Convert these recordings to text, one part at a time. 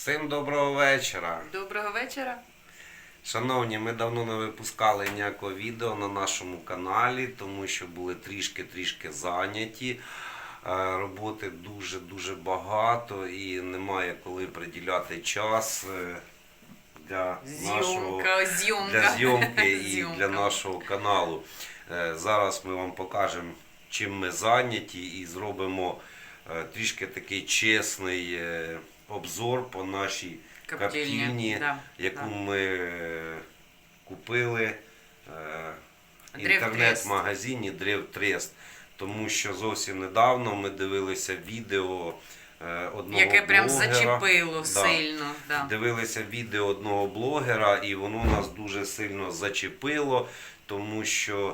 Всім доброго вечора. Доброго вечора. Шановні, ми давно не випускали ніякого відео на нашому каналі, тому що були трішки-трішки зайняті. Е, Роботи дуже-дуже багато і немає коли приділяти час е, для нашого Зйомка, зйомка. для зйомки і Зйомка. для нашого каналу. Е, Зараз ми вам покажемо, чим ми зайняті, і зробимо трішки такий чесний обзор по нашій Коптильні, каптільні, да, яку да. ми е, купили е, в інтернет-магазині Древ Трест. Тому що зовсім недавно ми дивилися відео е, одного Яке прям блогера. зачепило Да. сильно. Да. Дивилися відео одного блогера, і воно нас дуже сильно зачепило, тому що е,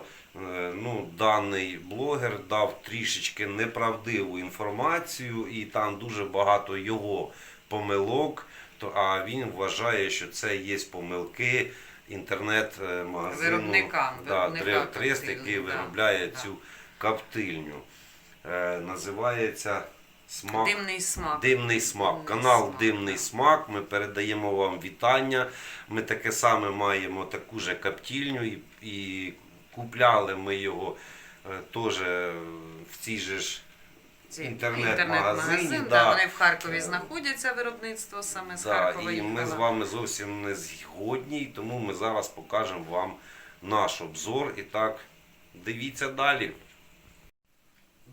ну, даний блогер дав трішечки неправдиву інформацію, і там дуже багато його помилок. То, а він вважає, що це є помилки інтернет-магазину Виробника, да, виробника Трест, який виробляє да. цю коптильню. Е, називається смак. Димний смак. Димний смак. Димний Канал смак, Димний смак. Ми передаємо вам вітання. Ми таке саме маємо таку же каптільню і, і купляли ми його е, теж в цій же ж інтернет-магазині, інтернет-магазин, да. да. Вони в Харкові знаходяться, виробництво саме з Да, Харкова. і ми з вами зовсім не згодні, тому ми зараз покажемо вам наш обзор. І так, дивіться далі.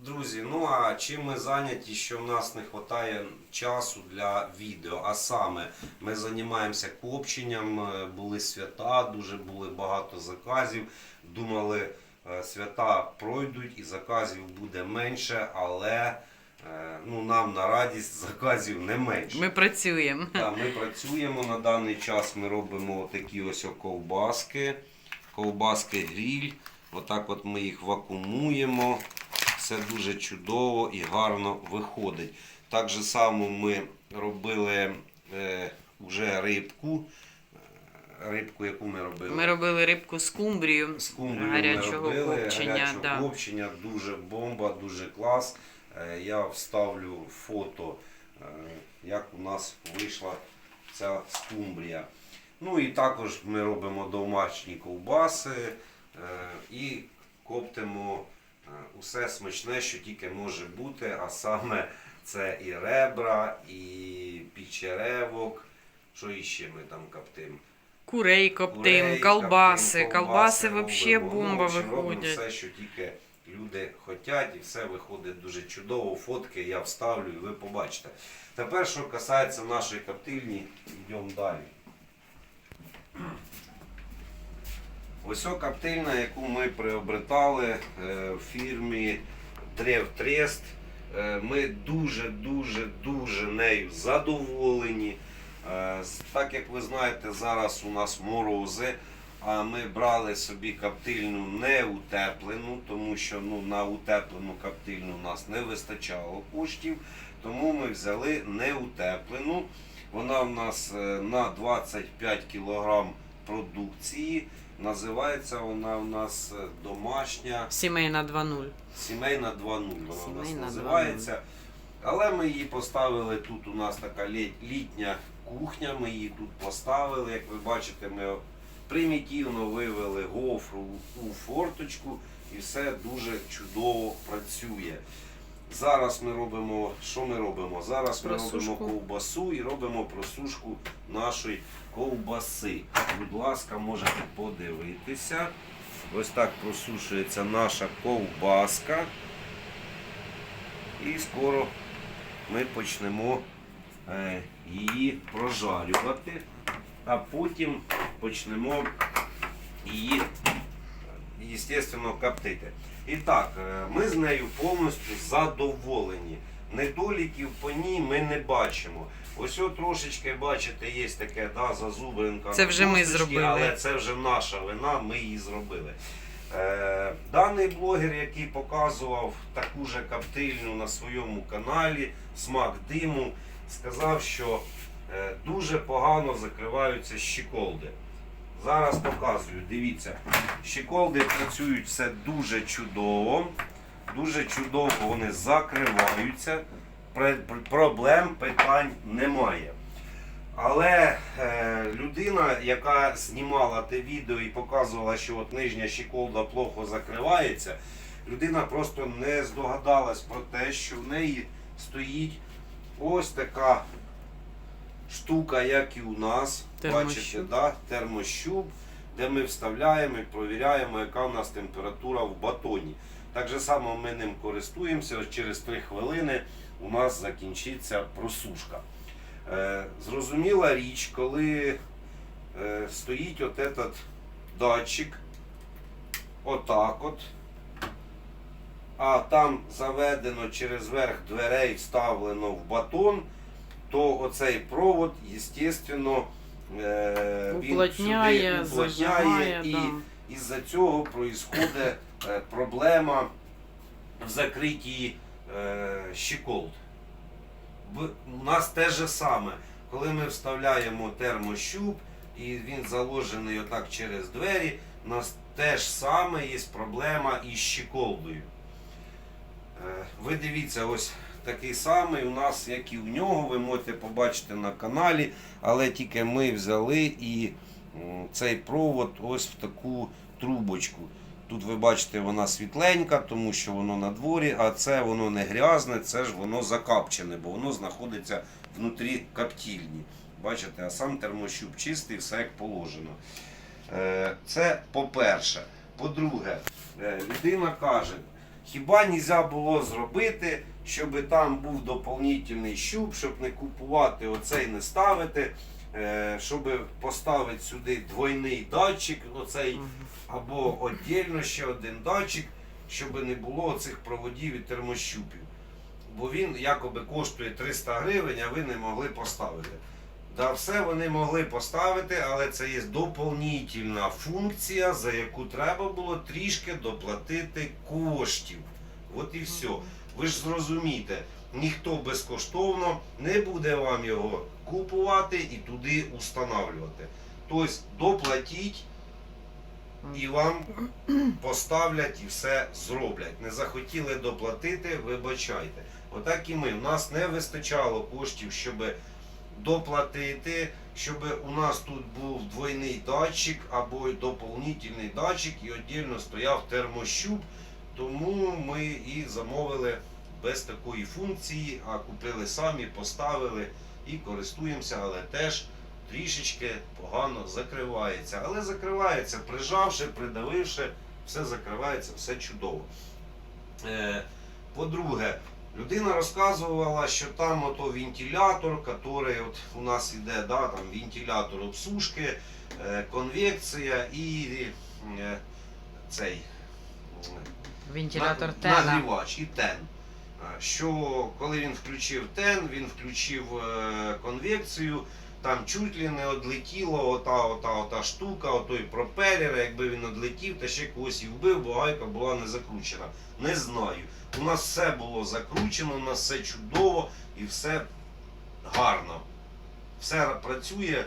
Друзі, ну а чим ми зайняті, що в нас не вистачає часу для відео? А саме ми займаємося копченням, е, були свята, дуже були багато заказів. Думали, е, свята пройдуть і заказів буде менше, але е, ну, нам на радість заказів не менше. Ми працюємо. Да, ми працюємо на даний час. Ми робимо такі ось ковбаски, ковбаски гріль. Отак от ми їх вакуумуємо. Все дуже чудово і гарно виходить. Так же само ми робили е, вже рибку. Е, Рибку, яку ми робили. Ми робили рибку з кумбрію гарячого ми робили, копчення. гарячого Да. копчення, дуже бомба, дуже клас. Е, Я вставлю фото, е, як у нас вийшла ця скумбрія. Ну і також ми робимо домашні ковбаси е, і коптимо усе смачне, що тільки може бути, а саме це і ребра, і пічеревок. Що іще ми там? Курей коптим, Курей, колбаси. коптим, Колбаси робимо. взагалі Ну, бомба робимо виходять. все, що тільки люди хочуть, і все виходить дуже чудово. Фотки я вставлю і ви побачите. Тепер, що касається нашої коптильні, йдемо далі. Ось о коптильна, яку ми приобретали е, в фірмі Древ Трест. Е, Ми дуже-дуже дуже нею задоволені. Е, Так як ви знаєте, зараз у нас морози, а ми брали собі коптильну не утеплену, тому що ну, на утеплену коптильну у нас не вистачало коштів. Тому ми взяли неутеплену. Вона в нас на 25 кг продукції. Називається вона у нас е, домашня Сімейна 2.0. сімейна 2.0. Вона у нас Сімейна називається. Але ми її поставили тут. У нас така літня кухня. Ми її тут поставили. Як ви бачите, ми примітивно вивели гофру у форточку і все дуже чудово працює. Зараз ми робимо, що ми робимо? Зараз ми Просушку. робимо ковбасу і робимо просушку нашої ковбаси. Будь ласка, можете подивитися. Ось так просушується наша ковбаска. І скоро ми почнемо е, її прожарювати, а потім почнемо її, звісно, коптити. І так, е, ми з нею повністю задоволені. Недоліків по ній ми не бачимо. Ось от трошечки, бачите, є таке да, зазубринка. Це вже ми зробили. Але це вже наша вина, ми її зробили. Е, даний блогер, який показував таку же коптильню на своєму каналі, смак диму, сказав, що е, дуже погано закриваються щеколди. Зараз показую, дивіться, щеколди працюють все дуже чудово. Дуже чудово вони закриваються. Проблем, питань немає. Але е, людина, яка знімала те відео і показувала, що от нижня щеколда плохо закривається, людина просто не здогадалась про те, що в неї стоїть ось така штука, як і у нас. Термощуп. Бачите, да? термощуп, де ми вставляємо і провіряємо, яка у нас температура в батоні. Так же само ми ним користуємося. Ось через 3 хвилини у нас закінчиться просушка. Е, зрозуміла річ, коли е, стоїть от этот датчик, отак от, а там заведено через верх дверей вставлено в батон, то оцей провод, естественно, е, він Уплотняє, сюди зажимає, і да. із-за цього проїсходить проблема в закритті е, щеколд. У нас те же саме, коли ми вставляємо термощуп і він заложений отак через двері, у нас теж саме є проблема із щеколдою. Е, Ви дивіться, ось такий самий у нас, як і у нього, ви можете побачити на каналі, але тільки ми взяли і цей провод ось в таку трубочку. Тут ви бачите, вона світленька, тому що воно на дворі, а це воно не грязне, це ж воно закапчене, бо воно знаходиться внутрі каптільні. Бачите, а сам термощуп чистий, все як положено. Е, Це по-перше. По-друге, е, людина каже, хіба нельзя було зробити, щоб там був доповнительний щуп, щоб не купувати оцей, не ставити, щоб поставити сюди двойний датчик, оцей або віддільно ще один датчик, щоб не було цих проводів і термощупів. Бо він якоби коштує 300 гривень, а ви не могли поставити. Да, все вони могли поставити, але це є доповнительна функція, за яку треба було трішки доплатити коштів. От і все. Ви ж зрозумієте, ніхто безкоштовно не буде вам його купувати і туди устанавливати. Тобто доплатіть і вам поставлять і все зроблять. Не захотіли доплатити, вибачайте. Отак і ми. У нас не вистачало коштів, щоб доплатити, щоб у нас тут був двойний датчик або доповнительний датчик і віддільно стояв термощуп. Тому ми і замовили без такої функції, а купили самі, поставили і користуємося, але теж трішечки погано закривається. Але закривається, прижавши, придавивши, все закривається, все чудово. Е, По-друге, людина розказувала, що там ото вентилятор, який от у нас іде, да, там вентилятор обсушки, е, конвекція і е, цей Вентилятор. Нагрівач і тен. Що коли він включив тен, він включив е, конвекцію, там чуть ли не одлетіло ота, ота, ота штука, отой пропелер, якби він одлетів, та ще когось і вбив, бо гайка була не закручена. Не знаю. У нас все було закручено, у нас все чудово і все гарно. Все працює.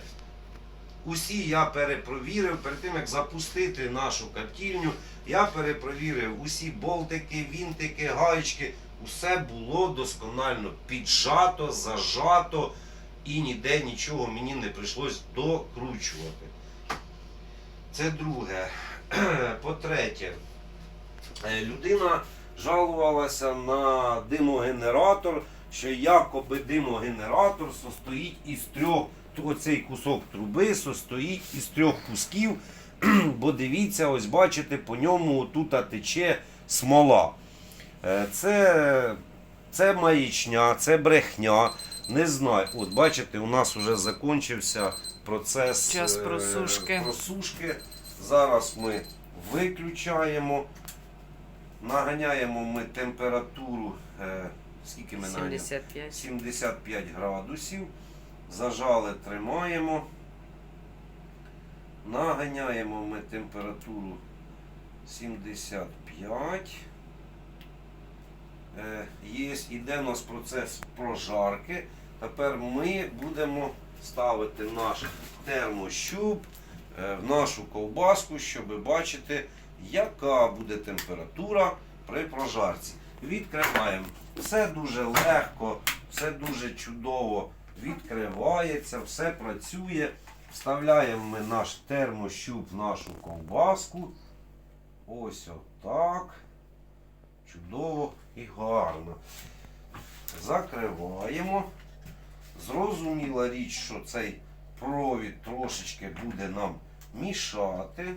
Усі я перепровірив перед тим, як запустити нашу катільню. Я перепровірив усі болтики, вінтики, гаєчки. Усе було досконально піджато, зажато і ніде нічого мені не прийшлось докручувати. Це друге. По-третє, е, людина жалувалася на димогенератор, що якоби димогенератор состоїть із трьох, оцей кусок труби состоїть із трьох кусків, бо дивіться, ось бачите, по ньому тут тече смола. Е, Це, це маячня, це брехня. Не знаю. От бачите, у нас вже закінчився процес Час е, просушки. просушки. Зараз ми виключаємо. Наганяємо ми температуру. е, Скільки ми наганяємо? 75. 75 градусів. Зажали, тримаємо. Наганяємо ми температуру 75. Е, Є, іде у нас процес прожарки. Тепер ми будемо ставити наш термощуп е, в нашу ковбаску, щоб бачити, яка буде температура при прожарці. Відкриваємо. Все дуже легко, все дуже чудово відкривається, все працює. Вставляємо ми наш термощуп, в нашу ковбаску. Ось отак. Чудово і гарно. Закриваємо. Зрозуміла річ, що цей провід трошечки буде нам мішати.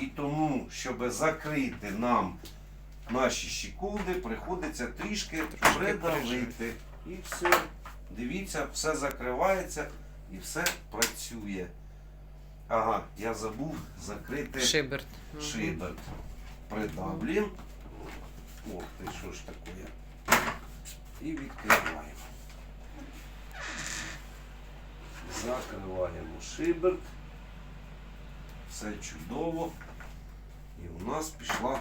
І тому, щоб закрити нам наші щеколди, приходиться трішки придавити. І все. Дивіться, все закривається і все працює. Ага, я забув закрити Шиберт. Шиберт. Придавлюємо. Ох ти, що ж таке. І відкриваємо. Закриваємо шиберт. Все чудово. І у нас пішла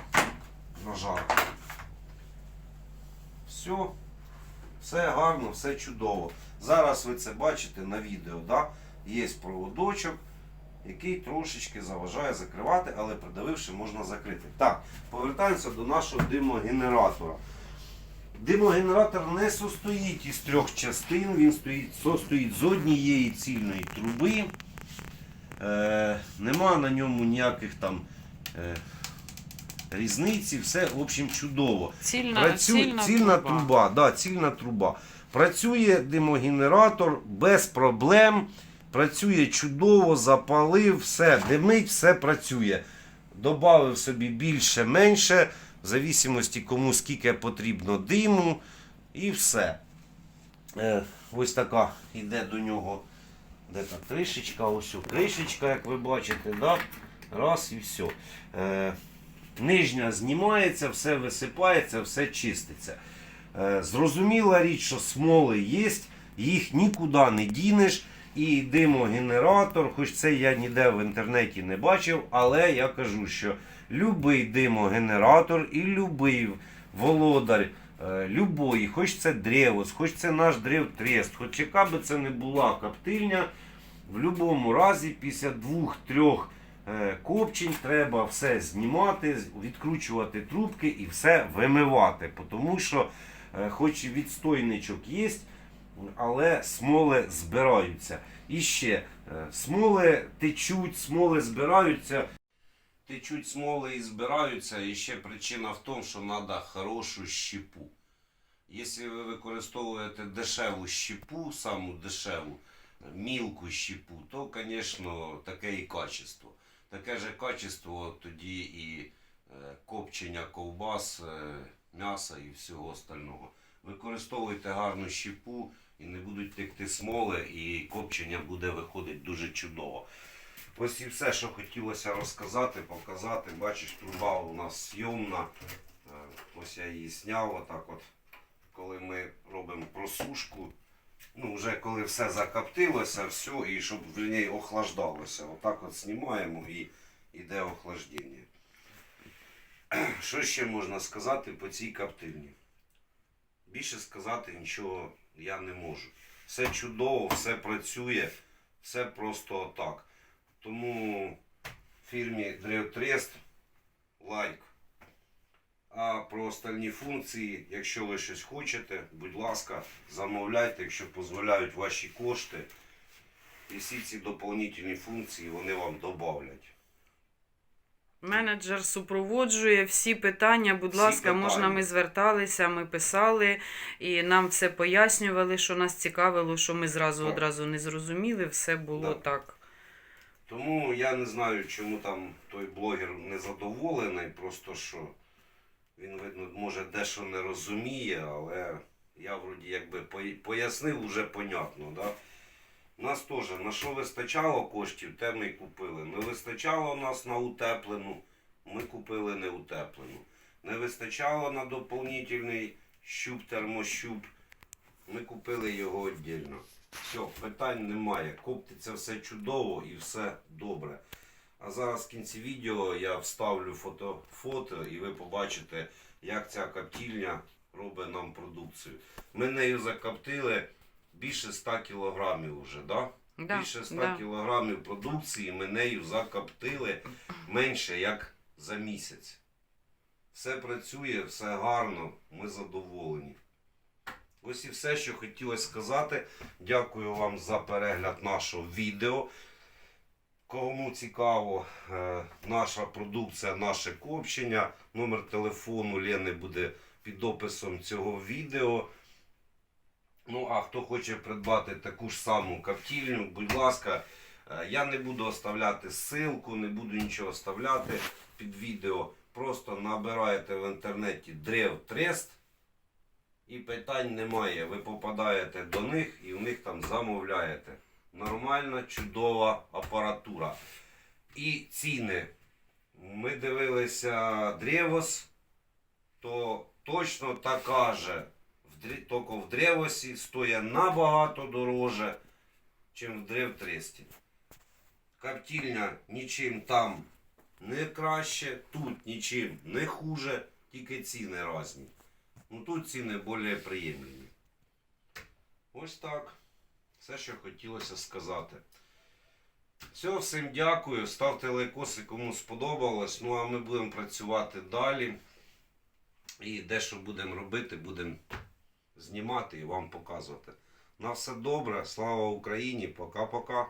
нажарка. Все. Все гарно, все чудово. Зараз ви це бачите на відео. Да? Є проводочок, який трошечки заважає закривати, але придавивши можна закрити. Так, повертаємося до нашого димогенератора. Димогенератор не состоїть із трьох частин, він стоїть, состоїть з однієї цільної труби. Е, нема на ньому ніяких там е, різниці, все в общем чудово. Цільна, Працює цільна, цільна труба. труба. да, цільна труба. Працює димогенератор без проблем. Працює чудово, запалив, все, димить, все працює. Добавив собі більше-менше, в зависимості кому скільки потрібно диму. І все. Е, ось така йде до нього де та кришечка, ось кришечка, як ви бачите, да? раз і все. Е, нижня знімається, все висипається, все чиститься. Е, зрозуміла річ, що смоли є, їх нікуди не дінеш. І димогенератор, хоч це я ніде в інтернеті не бачив, але я кажу, що любий димогенератор і любий володар е, любої, хоч це древос, хоч це наш древтрест, хоч яка би це не була коптильня, в будь-якому разі після двох-трьох е, копчень треба все знімати, відкручувати трубки і все вимивати. Тому що, е, хоч відстойничок є, але смоли збираються. І ще е, смоли течуть, смоли збираються. Течуть смоли і збираються. І ще причина в тому, що треба хорошу щепу. Якщо ви використовуєте дешеву щепу, саму дешеву, мілку щепу, то, звісно, таке і качество. Таке же качество тоді і е, копчення ковбас, е, м'яса і всього остального. Використовуйте гарну щепу і не будуть текти смоли, і копчення буде виходити дуже чудово. Ось і все, що хотілося розказати, показати. Бачиш, труба у нас зйомна. Е, Ось я її зняв отак от. Коли ми робимо просушку, ну вже коли все закоптилося, все, і щоб верніше, охлаждалося. Отак от знімаємо і йде охлаждення. Що ще можна сказати по цій коптильні? Більше сказати нічого я не можу. Все чудово, все працює, все просто отак. Тому фірмі Древтрест лайк. А про остальні функції, якщо ви щось хочете, будь ласка, замовляйте, якщо дозволяють ваші кошти. І всі ці доповнительні функції вони вам додавлять. Менеджер супроводжує всі питання. Будь Всі ласка, питання. можна, ми зверталися, ми писали і нам все пояснювали, що нас цікавило, що ми зразу Так. одразу не зрозуміли. Все було Да. так. Тому я не знаю, чому там той блогер незадоволений, просто що він, видно, може дещо не розуміє, але я вроді якби пояснив уже понятно. Да? У нас теж на що вистачало коштів, те ми й купили. Не вистачало нас на утеплену, ми купили неутеплену. Не вистачало на доповнительний щуп, термощуп, ми купили його віддільно. Все, питань немає. Коптиться все чудово і все добре. А зараз в кінці відео я вставлю фото, фото і ви побачите, як ця коптільня робить нам продукцію. Ми нею закоптили більше 100 кілограмів вже, да? Да, більше 100 да. кілограмів продукції ми нею закоптили менше як за місяць. Все працює, все гарно, ми задоволені. Ось і все, що хотілося сказати. Дякую вам за перегляд нашого відео. Кому цікаво, е, наша продукція, наше копчення, номер телефону Лени буде під описом цього відео. Ну, а хто хоче придбати таку ж саму каптільню, будь ласка, е, я не буду оставляти ссылку, не буду нічого оставляти під відео. Просто набираєте в інтернеті Древ Трест і питань немає. Ви попадаєте до них і у них там замовляєте. Нормальна, чудова апаратура. І ціни. Ми дивилися Древос, то точно така же. Тільки в Древосі стоїть набагато дороже, ніж в Древтресті. Коптільня нічим там не краще, тут нічим не хуже, тільки ціни різні. Ну тут ціни більш приємні. Ось так. Все, що хотілося сказати. Все, всім дякую. Ставте лайкоси, кому сподобалось. Ну а ми будемо працювати далі. І дещо будемо робити, будемо знімати і вам показувати. На все добре. Слава Україні. Пока-пока.